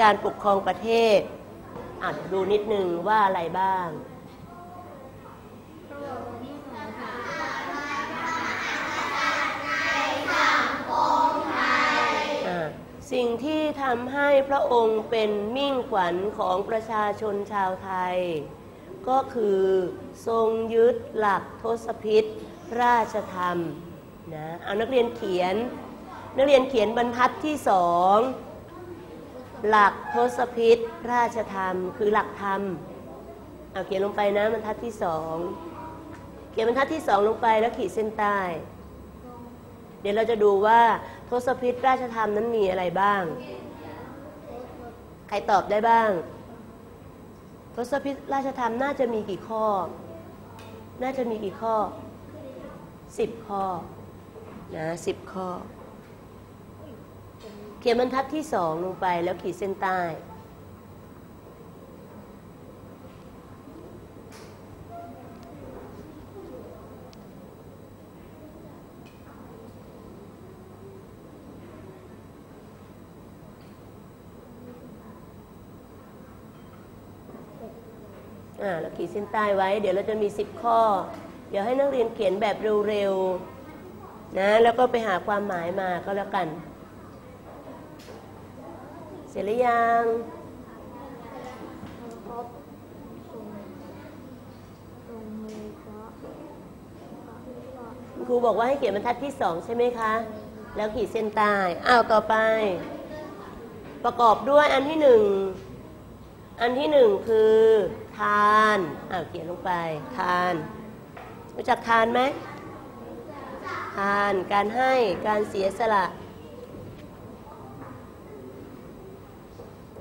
การปกครองประเทศอะดูนิดนึงว่าอะไรบ้างสิ่งที่ทำให้พระองค์เป็นมิ่งขวัญของประชาชนชาวไทย ก็คือทรงยึดหลักทศพิษราชธรรมนะเอานักเรียนเขียน นักเรียนเขียนบรรทัดที่สอง หลักทศพิษราชธรรม คือหลักธรรมเอาเขียนลงไปนะบรรทัดที่สองเขียนบรรทัดที่สองลงไปแล้วขีดเส้นใต้ เดี๋ยวเราจะดูว่าทศพิษราชธรรมนั้นมีอะไรบ้าง ใครตอบได้บ้าง ทศพิษราชธรรมน่าจะมีกี่ข้อ น่าจะมีกี่ข้อสิบข้อนะสิบข้อ เขียนบรรทัดที่สองลงไปแล้วขีดเส้นใต้ อ่าแล้วขีดเส้นใต้ไว้ เดี๋ยวเราจะมี 10 ข้อ เดี๋ยวให้นักเรียนเขียนแบบเร็วๆนะ แล้วก็ไปหาความหมายมาก็แล้วกัน ร็จหรือยังครูบอกว่าให้เขียนบรรทัดที่สองใช่ไหมคะ แล้วขีดเส้นใต้อ้าวต่อไป ประกอบด้วยอันที่หนึ่งอันที่หนึ่งคือทานอ้าวเขียนลงไปทานรู้จักทานไหมทานการให้การเสียสละ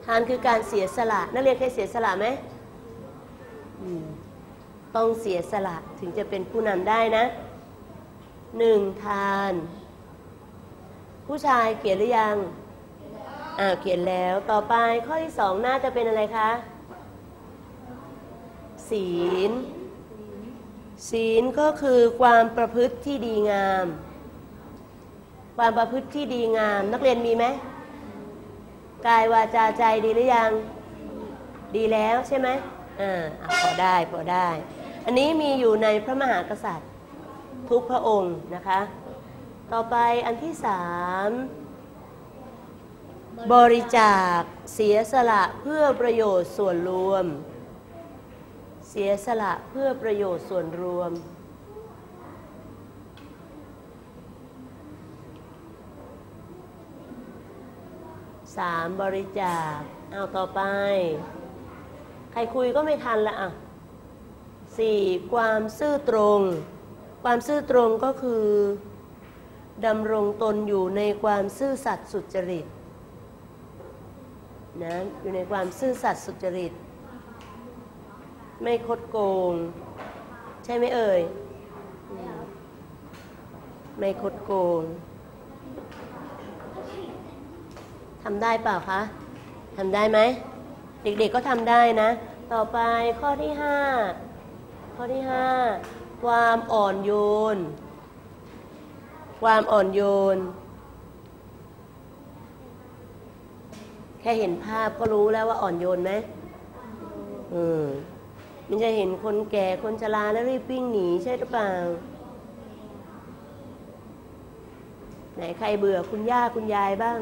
ทานคือการเสียสละนักเรียนเคยเสียสละไหมมต้องเสียสละถึงจะเป็นผู้นำได้นะหนึ่งทาน ผู้ชายเขียนหรือยังอ่าเขียนแล้วต่อไปข้อที่สองน่าจะเป็นอะไรคะ ศีล ศีลก็คือความประพฤติที่ดีงาม ความประพฤติที่ดีงาม นักเรียนมีไหม กายวาจาใจดีหรือยัง ดีแล้วใช่ไหมอ่าพอได้พอได้ อันนี้มีอยู่ในพระมหากษัตริย์ ทุกพระองค์นะคะ ต่อไปอันที่สามบริจาคเสียสละเพื่อประโยชน์ส่วนรวม เสียสละเพื่อประโยชน์ส่วนรวม สามบริจาค เอาต่อไป ใครคุยก็ไม่ทันละอะสี่ความซื่อตรง ความซื่อตรงก็คือดำรงตนอยู่ในความซื่อสัตย์สุจริตนะอยู่ในความซื่อสัตย์สุจริต ไม่คดโกง ใช่ไหมเอ่ย ไม่คดโกง ทำได้เปล่าคะทำได้ไหม เด็กๆก็ทำได้นะ ต่อไปข้อที่ห้าข้อที่ห้าความอ่อนโยน ความอ่อนโยน แค่เห็นภาพก็รู้แล้วว่าอ่อนโยนไหมอืมมันจะเห็นคนแก่คนชราแล้วรีบวิ่งหนีใช่หรือเปล่า ไหนใครเบื่อคุณย่าคุณยายบ้าง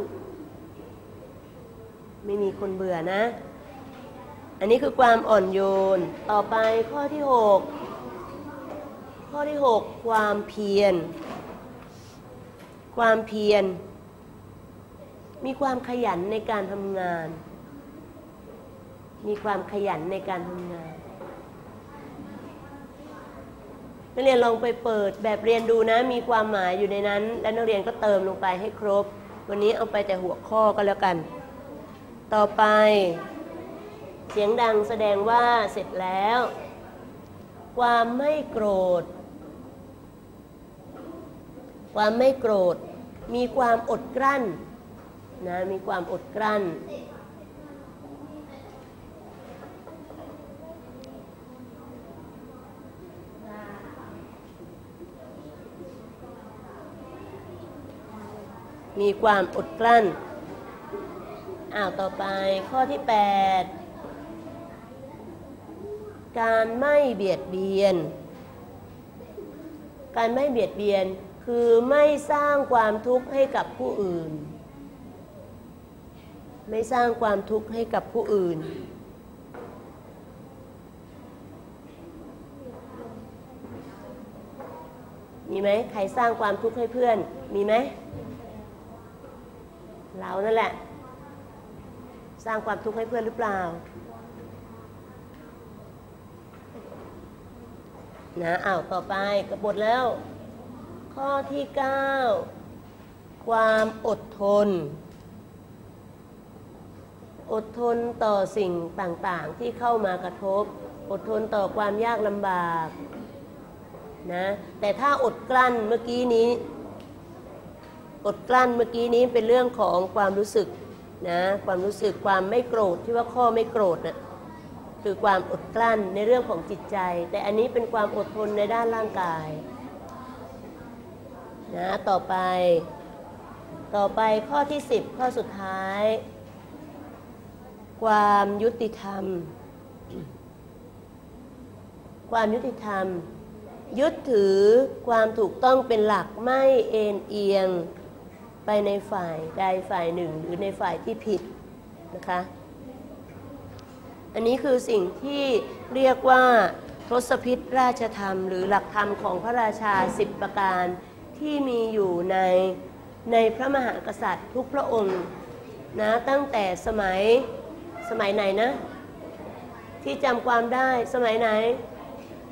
ไม่มีคนเบื่อนะ อันนี้คือความอ่อนโยน ต่อไปข้อที่หกข้อที่หกความเพียร ความเพียร มีความขยันในการทำงาน มีความขยันในการทำงานนักเรียนลองไปเปิดแบบเรียนดูนะ มีความหมายอยู่ในนั้น และนักเรียนก็เติมลงไปให้ครบ วันนี้เอาไปแต่หัวข้อก็แล้วกัน ต่อไป เสียงดังแสดงว่าเสร็จแล้ว ความไม่โกรธ ความไม่โกรธ มีความอดกลั้นนะมีความอดกลั้น มีความอดกลั้น อ้าวต่อไปข้อที่ 8 การไม่เบียดเบียน การไม่เบียดเบียนคือไม่สร้างความทุกข์ให้กับผู้อื่น ไม่สร้างความทุกข์ให้กับผู้อื่น มีไหมใครสร้างความทุกข์ให้เพื่อน มีไหมเรานั่นแหละ สร้างความทุกข์ให้เพื่อนหรือเปล่านะอ้าวต่อไปกระบทแล้ว ข้อที่ 9 ความอดทน อดทนต่อสิ่งต่างๆ ที่เข้ามากระทบ อดทนต่อความยากลำบากนะแต่ถ้าอดกลั้นเมื่อกี้นี้ อดกลั้นเมื่อกี้นี้เป็นเรื่องของความรู้สึก นะความรู้สึกความไม่โกรธที่ว่าข้อไม่โกรธนะ่ะคือความอดกลั้นในเรื่องของจิตใจ แต่อันนี้เป็นความอดทนในด้านร่างกายนะต่อไป ต่อไปข้อที่ 10 ข้อสุดท้าย ความยุติธรรม ความยุติธรรม ยึดถือความถูกต้องเป็นหลักไม่เอ็นเอียง ไปในฝ่ายใดฝ่ายหนึ่ง หรือในฝ่ายที่ผิดนะคะ อันนี้คือสิ่งที่เรียกว่าทศพิธราชธรรม หรือหลักธรรมของพระราชาสิบประการที่มีอยู่ในในพระมหากษัตริย์ทุกพระองค์นะตั้งแต่สมัยสมัยไหนนะ ที่จำความได้สมัยไหน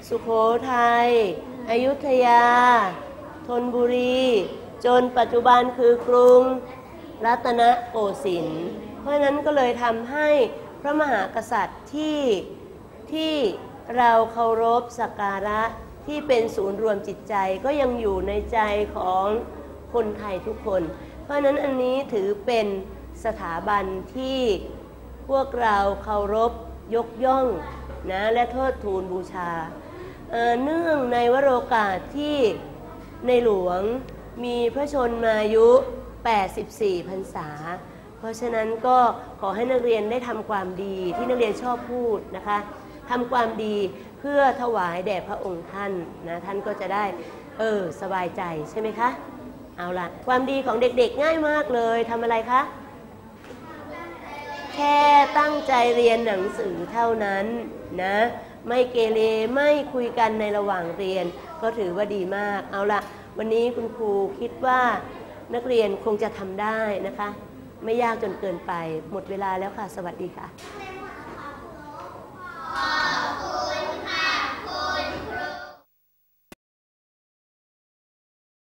สุขโขทัยอยุธยา ธนบุรี จนปัจจุบันคือกรุงรัตนโกสินทร์เพราะนั้นก็เลยทำให้พระมหากษัตริย์ที่ที่เราเคารพสักการะที่เป็นศูนย์รวมจิตใจก็ยังอยู่ในใจของคนไทยทุกคน เพราะนั้นอันนี้ถือเป็นสถาบันที่พวกเราเคารพยกย่องนะและเทิดทูนบูชา เนื่องในวโรกาสที่ในหลวง มีพระชนมายุ 84 พรรษา เพราะฉะนั้นก็ขอให้นักเรียนได้ทำความดีที่นักเรียนชอบพูดนะคะทำความดีเพื่อถวายแด่พระองค์ท่านนะท่านก็จะได้เออสบายใจใช่ไหมคะเอาละความดีของเด็กๆง่ายมากเลยทำอะไรคะแค่ตั้งใจเรียนหนังสือเท่านั้นนะไม่เกเรไม่คุยกันในระหว่างเรียน ก็ถือว่าดีมากเอาละ วันนี้คุณครูคิดว่านักเรียนคงจะทำได้นะคะ ไม่ยากจนเกินไป หมดเวลาแล้วค่ะ สวัสดีค่ะ